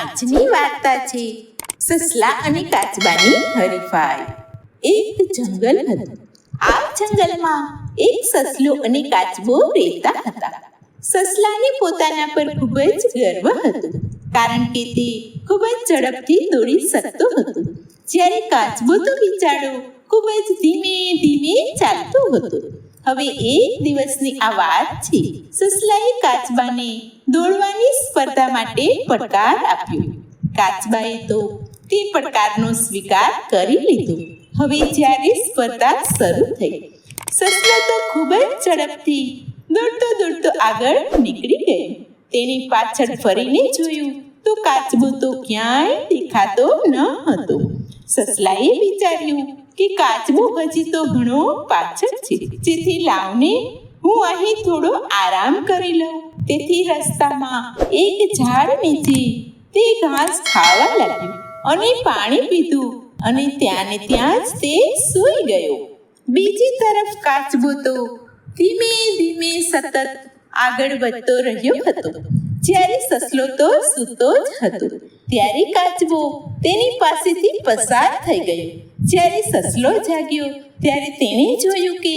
આજની વાર્તા છે સસલા અને કાચબાની હરીફાઈ. એક જંગલ હતું. આ જંગલમાં એક સસલો અને કાચબો રહેતા હતા. સસલાને પોતાના પર ખૂબ જ ગર્વ હતો, કારણ કે તે ખૂબ જ ઝડપથી દોડી શકતો હતો. જ્યારે કાચબો તો બિચારો ખૂબ જ ધીમે ધીમે ચાલતો હતો. હવે એક દિવસની આ વાત છે. સસલાએ કાચબાને દોડવાની સ્પર્ધા માટે પડકાર આપ્યો. કાચબાએ તો તે પડકારનો સ્વીકાર કરી લીધો. હવે જ્યારે સ્પર્ધા શરૂ થઈ, સસલો તો ખૂબ જ ઝડપથી દોડતો દોડતો આગળ નીકળી ગયો. તેની પાછળ ફરીને જોયું તો કાચબો તો ક્યાંય દેખાતો ન હતો. સસલાએ વિચાર્યું કે કાચબો હજી તો ઘણો પાછળ છે. જેથી લાવને હું અહીં થોડો આરામ કરી લઉં. તેથી રસ્તામાં એક ઝાડ નીચે તે ઘાસ ખાવા લાગ્યું અને પાણી પીધું અને ત્યાં ત્યાં જ તે સૂઈ ગયો. બીજી તરફ કાચબો તો ધીમે ધીમે સતત આગળ વધતો રહ્યો હતો. જ્યારે સસલો તો સૂતો જ હતો. ત્યારે કાચબો તેની પાસેથી પસાર થઈ ગયો. જ્યારે સસલો જાગ્યો, ત્યારે તેણે જોયું કે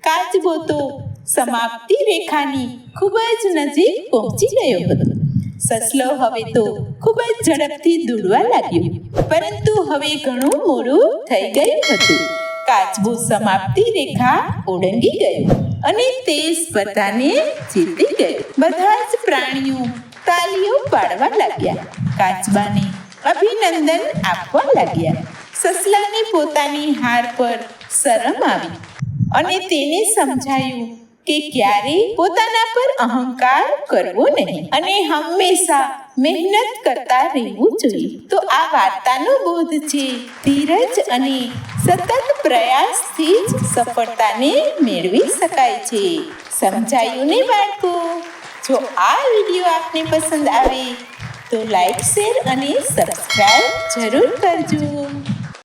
કાચબો તો સમાપ્તિ રેખાની ખૂબ જ નજીક પહોંચી ગયો હતો. સસલો હવે તો ખૂબ જ ઝડપથી દોડવા લાગ્યો. પરંતુ હવે ઘણું મોડું થઈ ગયું હતું. કાચબો સમાપ્તિ રેખા ઓળંગી ગયો અને તે સ્પર્ધાને જીતી ગયો. બધા જ પ્રાણીઓ તાલીઓ પાડવા લાગ્યા. કાચબાને અભિનંદન આપવા લાગ્યા. સસલાને પોતાની હાર પર શરમ આવી અને તેને સમજાયું કે ક્યારેય પોતાના પર અહંકાર કરવો નહીં. અને હંમેશા મહેનત કરતા રહેવું જોઈએ. તો આ વાર્તાનો બોધ છે ધીરજ અને સતત પ્રયાસથી જ સફળતાને મેળવી શકાય છે. સમજાયું ને બાળકો? જો આ વીડિયો આપને પસંદ આવે, તો લાઈક, શેર અને સબસ્ક્રાઇબ જરૂર કરજો.